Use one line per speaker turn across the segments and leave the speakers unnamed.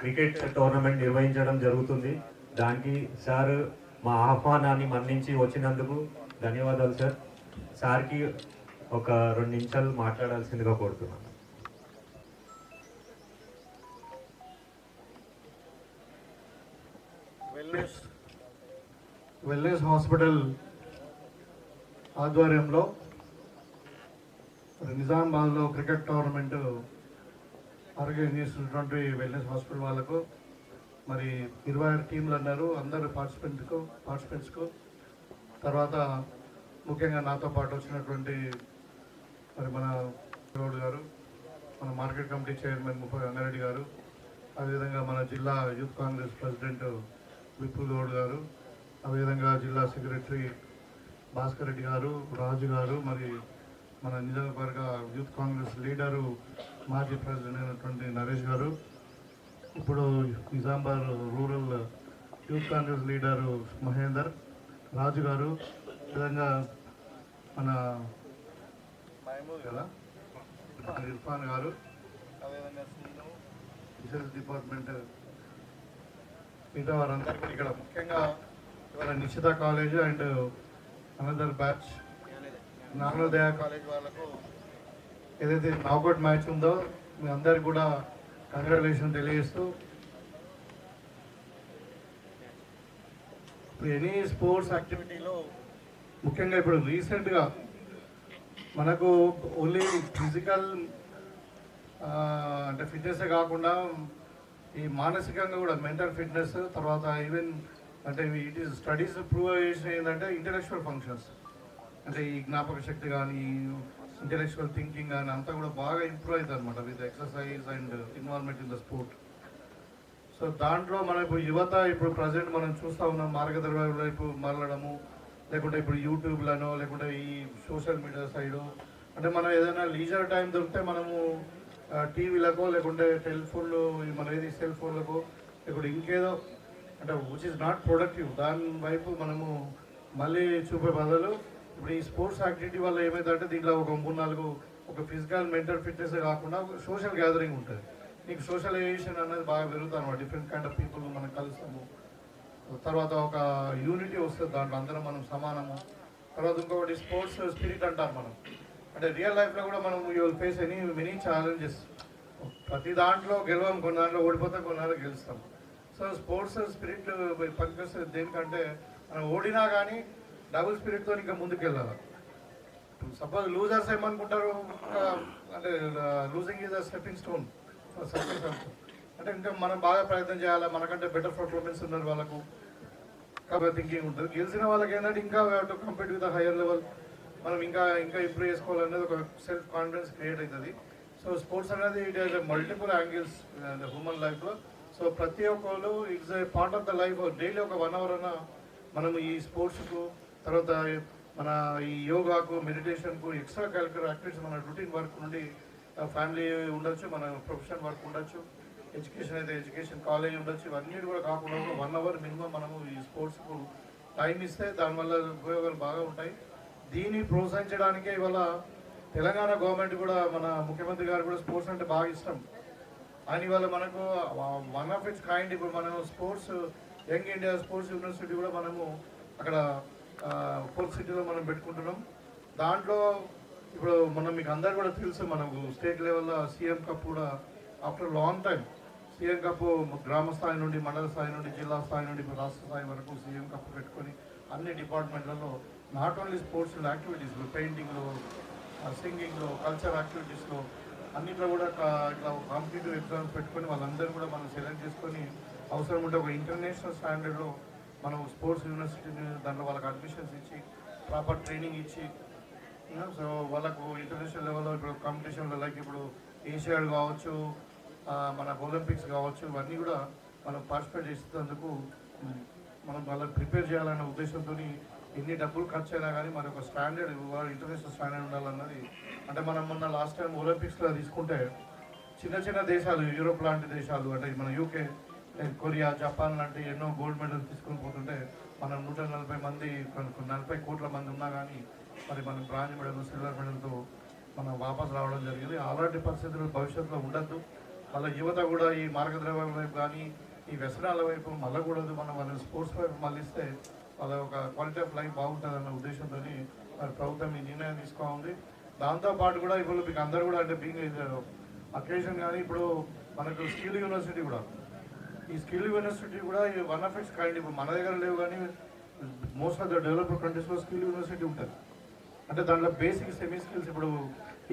Cricket tournament నిర్వహించడం జరుగుతుంది. దానికి సార్ మా ఆహ్వానాన్ని మన్నించి వచ్చినందుకు ధన్యవాదాలు సార్. సార్కి ఒక రెండు నిమిషాలు మాట్లాడాల్సిందిగా కోరుతున్నాను.
వెల్నెస్ వెల్నెస్ హాస్పిటల్ ఆధ్వర్యంలో నిజామాబాద్లో cricket tournament organise wellness hospital వాళ్ళకు. మరి ఇరవై ఆరు టీంలు అన్నారు. అందరు పార్టిసిపెంట్కు పార్టిసిపెంట్స్కు తర్వాత ముఖ్యంగా నాతో పాటు వచ్చినటువంటి మరి మన గౌడ్ గారు మన మార్కెట్ కమిటీ చైర్మన్ ముప్పై రంగారెడ్డి గారు. అదేవిధంగా మన జిల్లా యూత్ కాంగ్రెస్ ప్రెసిడెంట్ విపుల్ గౌడ్ గారు. అదేవిధంగా జిల్లా సెక్రటరీ భాస్కర్ రెడ్డి గారు రాజు గారు మరి మన నిజామాబాద్ యూత్ కాంగ్రెస్ లీడరు మాజీ ప్రెసిడెంట్ అయినటువంటి నరేష్ గారు ఇప్పుడు Nizamabad rural youth Congress leader Mahender Raju గారు విధంగా మన మహమూద్ కదా ఇర్ఫాన్ గారు అదేవిధంగా డిపార్ట్మెంట్ మిగతా వారందరూ ఇక్కడ ముఖ్యంగా ఇవాళ Nishchitha college and another batch Naganodaya college వాళ్ళకు ఏదైతే నాకౌట్ మ్యాచ్ ఉందో మీ అందరికి కూడా కంగ్రాచులేషన్ తెలియజేస్తూ ఇప్పుడు ఎనీ స్పోర్ట్స్ యాక్టివిటీలో ముఖ్యంగా ఇప్పుడు రీసెంట్గా మనకు ఓన్లీ ఫిజికల్ అంటే ఫిట్నెస్ కాకుండా ఈ మానసికంగా కూడా మెంటల్ ఫిట్నెస్ తర్వాత ఈవెన్ అంటే ఇట్ ఈస్ స్టడీస్ ప్రూవ్ చేసిన ఏంటంటే ఇంటలెక్చువల్ ఫంక్షన్స్. అంటే ఈ జ్ఞాపక శక్తి కానీ ఇంటలెక్చువల్ థింకింగ్ అని అంతా కూడా బాగా ఇంప్రూవ్ అవుతుంది అనమాట with exercise and involvement in the sport so దాంట్లో మనం ఇప్పుడు యువత ఇప్పుడు ప్రజెంట్ మనం చూస్తూ ఉన్నాం మార్గదర్శకుల వైపు మరలడము లేకుంటే ఇప్పుడు యూట్యూబ్లను లేకుంటే ఈ సోషల్ మీడియా సైడు అంటే మనం ఏదైనా లీజర్ టైం దొరికితే మనము టీవీలకో లేకుంటే టెలిఫోన్లు మన ఏది సెల్ ఫోన్లకు లేకుంటే ఇంకేదో అంటే విచ్ ఇస్ నాట్ ప్రొడక్టివ్ దాని వైపు మనము మళ్ళీ చూపే బదులు ఇప్పుడు ఈ స్పోర్ట్స్ యాక్టివిటీ వల్ల ఏమైందంటే దీంట్లో ఒక మూడు నాలుగు ఒక ఫిజికల్ మెంటల్ ఫిట్నెస్ కాకుండా సోషల్ గ్యాదరింగ్ ఉంటుంది. నీకు సోషలైజేషన్ అనేది బాగా పెరుగుతుంది అనమాట డిఫరెంట్ కైండ్ ఆఫ్ పీపుల్ మనం కలుస్తాము. తర్వాత ఒక యూనిటీ వస్తుంది దాంట్లో. అందరం మనం సమానము. తర్వాత ఇంకొకటి స్పోర్ట్స్ స్పిరిట్ అంటాం మనం. అంటే రియల్ లైఫ్లో కూడా మనం you face any many challenges ప్రతి దాంట్లో గెలవం కొన్ని దాంట్లో ఓడిపోతాం కొన్ని దాంట్లో గెలుస్తాం సో స్పోర్ట్స్ స్పిరిట్ పనికొస్తుంది దేనికంటే మనం ఓడినా కానీ డబుల్ స్పిరిట్తో ఇంకా ముందుకెళ్ళాలి? సపోజ్ లూజర్స్ ఏమనుకుంటారు? ఇంకా అంటే losing is a stepping stone success అంటే ఇంకా మనం బాగా ప్రయత్నం చేయాలి? మనకంటే బెటర్ పర్ఫార్మెన్స్ ఉన్నారు వాళ్ళకు. కాబట్టి థింకింగ్ ఉంటుంది. గెలిచిన వాళ్ళకి ఏంటంటే ఇంకా to compare with higher level మనం ఇంకా ఇంకా ఇంప్రూవ్ చేసుకోవాలనేది ఒక సెల్ఫ్ కాన్ఫిడెన్స్ క్రియేట్ అవుతుంది. సో స్పోర్ట్స్ అనేది it is multiple angles human లైఫ్లో సో ప్రతి ఒక్కరు it's a part of the life daily ఒక వన్ అవర్ అన్న మనము ఈ స్పోర్ట్స్కు తర్వాత మన ఈ యోగాకు మెడిటేషన్కు ఎక్స్ట్రా కరికులర్ యాక్టివిటీస్ మన రొటీన్ వర్క్ నుండి ఫ్యామిలీ ఉండొచ్చు మన ప్రొఫెషనల్ వర్క్ ఉండొచ్చు ఎడ్యుకేషన్ అయితే ఎడ్యుకేషన్ కాలేజ్ ఉండొచ్చు ఇవన్నీ కూడా కాకుండా వన్ అవర్ మినిమం మనము ఈ స్పోర్ట్స్కు టైం ఇస్తే దానివల్ల ఉపయోగాలు బాగా ఉంటాయి. దీన్ని ప్రోత్సహించడానికే ఇవాళ తెలంగాణ గవర్నమెంట్ కూడా మన ముఖ్యమంత్రి గారు కూడా స్పోర్ట్స్ అంటే బాగా ఇష్టం. ఆయన ఇవాళ మనకు వన్ ఆఫ్ ఇట్స్ కైండ్ ఇప్పుడు మనం sports young India sports university కూడా మనము అక్కడ ఫోర్ సిటీలో మనం పెట్టుకుంటున్నాం. దాంట్లో ఇప్పుడు మనం మీకు అందరు కూడా తెలుసు మనకు స్టేట్ లెవెల్లో సీఎం కప్ కూడా after long time CM cup గ్రామ స్థాయి నుండి మండల స్థాయి నుండి జిల్లా స్థాయి నుండి రాష్ట్ర స్థాయి వరకు సీఎం కప్ పెట్టుకొని అన్ని డిపార్ట్మెంట్లలో నాట్ ఓన్లీ స్పోర్ట్స్ యాక్టివిటీస్లో పెయింటింగ్లో సింగింగ్లో కల్చర్ యాక్టివిటీస్లో అన్నిట్లో కూడా ఇట్లా కాంపిటేటివ్ ఎగ్జామ్స్ పెట్టుకొని వాళ్ళందరూ కూడా మనం సెలెక్ట్ చేసుకొని అవసరం ఉంటే ఒక ఇంటర్నేషనల్ స్టాండర్డ్లో మనం స్పోర్ట్స్ యూనివర్సిటీ దాంట్లో వాళ్ళకి అడ్మిషన్స్ ఇచ్చి ప్రాపర్ ట్రైనింగ్ ఇచ్చి సో వాళ్ళకు ఇంటర్నేషనల్ లెవెల్లో ఇప్పుడు కాంపిటీషన్లో లైక్ ఇప్పుడు ఏషియాడ్ కావచ్చు మన ఒలింపిక్స్ కావచ్చు ఇవన్నీ కూడా మనం పార్టిసిపేట్ చేసేందుకు మనం వాళ్ళని ప్రిపేర్ చేయాలనే ఉద్దేశంతో ఎన్ని డబ్బులు ఖర్చు అయినా కానీ మన ఒక స్టాండర్డ్ ఇంటర్నేషనల్ స్టాండర్డ్ ఉండాలన్నది. అంటే మనం మొన్న లాస్ట్ టైం ఒలింపిక్స్లో తీసుకుంటే చిన్న చిన్న దేశాలు యూరోప్ లాంటి దేశాలు అంటే మన యూకే కొరియా జపాన్ లాంటి ఎన్నో గోల్డ్ మెడల్ తీసుకొని పోతుంటే మనం నూట నలభై మంది నలభై కోట్ల మంది ఉన్నా కానీ మరి మనం బ్రాంజ్ మెడల్ సిల్వర్ మెడల్తో మనం వాపసు రావడం జరిగింది. అలాంటి పరిస్థితులు భవిష్యత్తులో ఉండద్దు. మళ్ళీ యువత కూడా ఈ మార్గద్రవ్యం వైపు కానీ ఈ వ్యసనాల వైపు మళ్ళకూడదు. మనం వాళ్ళని స్పోర్ట్స్ వైపు మళ్ళిస్తే వాళ్ళ ఒక క్వాలిటీ ఆఫ్ లైఫ్ బాగుంటుందన్న ఉద్దేశంతో మరి ప్రభుత్వం ఈ నిర్ణయం తీసుకోండి దాంతోపాటు కూడా ఇప్పుడు మీకు అందరు కూడా అంటే బీయింగ్ అకేషన్ కానీ ఇప్పుడు మనకు స్కిల్ యూనివర్సిటీ కూడా ఈ స్కిల్ యూనివర్సిటీ కూడా వన్ ఆఫ్ ఇట్స్ కైండ్ ఇప్పుడు మన దగ్గర లేవు కానీ మోస్ట్ ఆఫ్ ద డెవలప్డ్ కంట్రీస్లో స్కిల్ యూనివర్సిటీ ఉంటుంది. అంటే దాంట్లో బేసిక్ సెమీ స్కిల్స్ ఇప్పుడు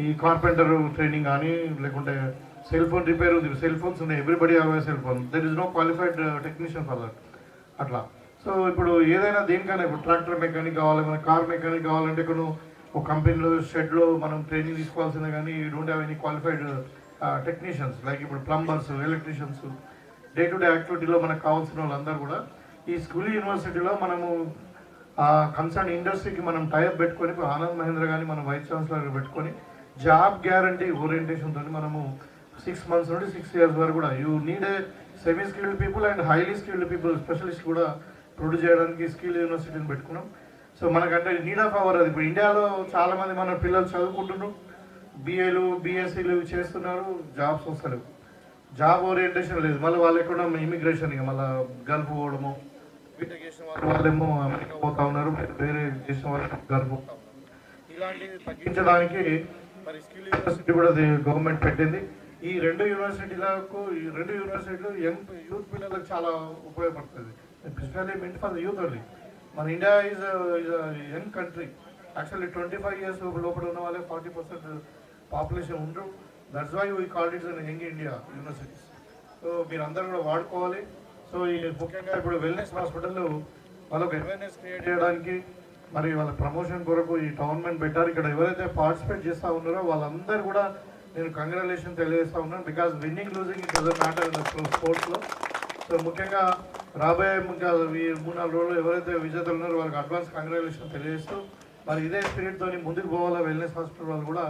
ఈ కార్పెంటర్ ట్రైనింగ్ కానీ లేకుంటే సెల్ ఫోన్ రిపేర్ ఉంది. సెల్ ఫోన్స్ ఉన్నాయి. Everybody have cell phone there is no qualified technician for that అట్లా. సో ఇప్పుడు ఏదైనా దేనికైనా ఇప్పుడు ట్రాక్టర్ మెకానిక్ కావాలి మన కార్ మెకానిక్ కావాలంటే ఇక్కడ ఒక కంపెనీలో షెడ్లో మనం ట్రైనింగ్ తీసుకోవాల్సిందే కానీ you don't have any qualified technicians like ఇప్పుడు plumbers electricians day to day యాక్టివిటీలో మనకు కావాల్సిన వాళ్ళందరూ కూడా ఈ స్కూల్ యూనివర్సిటీలో మనము కన్సర్న్ ఇండస్ట్రీకి మనం టైప్ పెట్టుకొని ఆనంద్ మహేంద్ర కానీ మనం వైస్ ఛాన్సలర్ పెట్టుకొని జాబ్ గ్యారంటీ ఓరియంటేషన్తో మనము సిక్స్ మంత్స్ నుండి సిక్స్ ఇయర్స్ వరకు కూడా you need a semi skilled people and highly skilled people specialist కూడా ప్రొడ్యూస్ చేయడానికి స్కిల్ యూనివర్సిటీని పెట్టుకున్నాం. సో మనకంటే నీడ్ ఆఫ్ అవర్ అది. ఇప్పుడు ఇండియాలో చాలామంది మన పిల్లలు చదువుకుంటున్నారు. బీఏలు బీఎస్సీలు చేస్తున్నారు జాబ్స్ వస్తలేవు. జాబ్ ఓరియంటేషన్ లేదు. మళ్ళీ వాళ్ళు ఎక్కడ ఇమిగ్రేషన్ ఇక మళ్ళీ గల్ఫ్ పోవడము బీటెక్ చేసిన వాళ్ళు వాళ్ళేమో అమెరికా పోతా ఉన్నారు. వేరే చేసిన వాళ్ళు గల్ఫ్ పోతా ఉన్నారు. ఇలాంటివి తగ్గించడానికి మరి స్కిల్ యూనివర్సిటీ కూడా గవర్నమెంట్ పెట్టింది. ఈ రెండు యూనివర్సిటీలకు ఈ రెండు యూనివర్సిటీలు యంగ్ యూత్ పిల్లలకు చాలా ఉపయోగపడుతుంది. Especially meant for youth only మన India is young country actually twenty five years లోపల ఉన్న వాళ్ళే ఫార్టీ పర్సెంట్ పాపులేషన్ ఉండరు. That's why we call its young India universities so మీరు కూడా వాడుకోవాలి. సో ఈ ముఖ్యంగా ఇప్పుడు వెల్నెస్ హాస్పిటల్ వాళ్ళకి అవేర్నెస్ క్రియేట్ చేయడానికి మరి వాళ్ళ ప్రమోషన్ కొరకు ఈ టోర్నమెంట్ పెట్టారు. ఇక్కడ ఎవరైతే పార్టిసిపేట్ చేస్తూ ఉన్నారో వాళ్ళందరూ కూడా నేను కంగ్రాచులేషన్ తెలియజేస్తూ ఉన్నాను. Because winning losing it doesn't matter in స్పోర్ట్స్లో సో ముఖ్యంగా రాబోయే ఇంకా ఈ మూడు నాలుగు రోజులు ఎవరైతే విజేతలు ఉన్నారో వాళ్ళకి అడ్వాన్స్ కంగ్రాచులేషన్ తెలియజేస్తూ మరి ఇదే స్పిరిట్తో ముందుకు పోవాలా వెల్నెస్ హాస్పిటల్ వాళ్ళు కూడా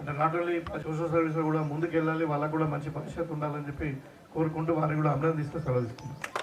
అంటే నాట్ ఓన్లీ సోషల్ సర్వీస్లో కూడా ముందుకు వెళ్ళాలి వాళ్ళకు కూడా మంచి భవిష్యత్తు ఉండాలని చెప్పి కోరుకుంటూ వారిని కూడా అభినందిస్తూ సెలవు తీసుకుంటాం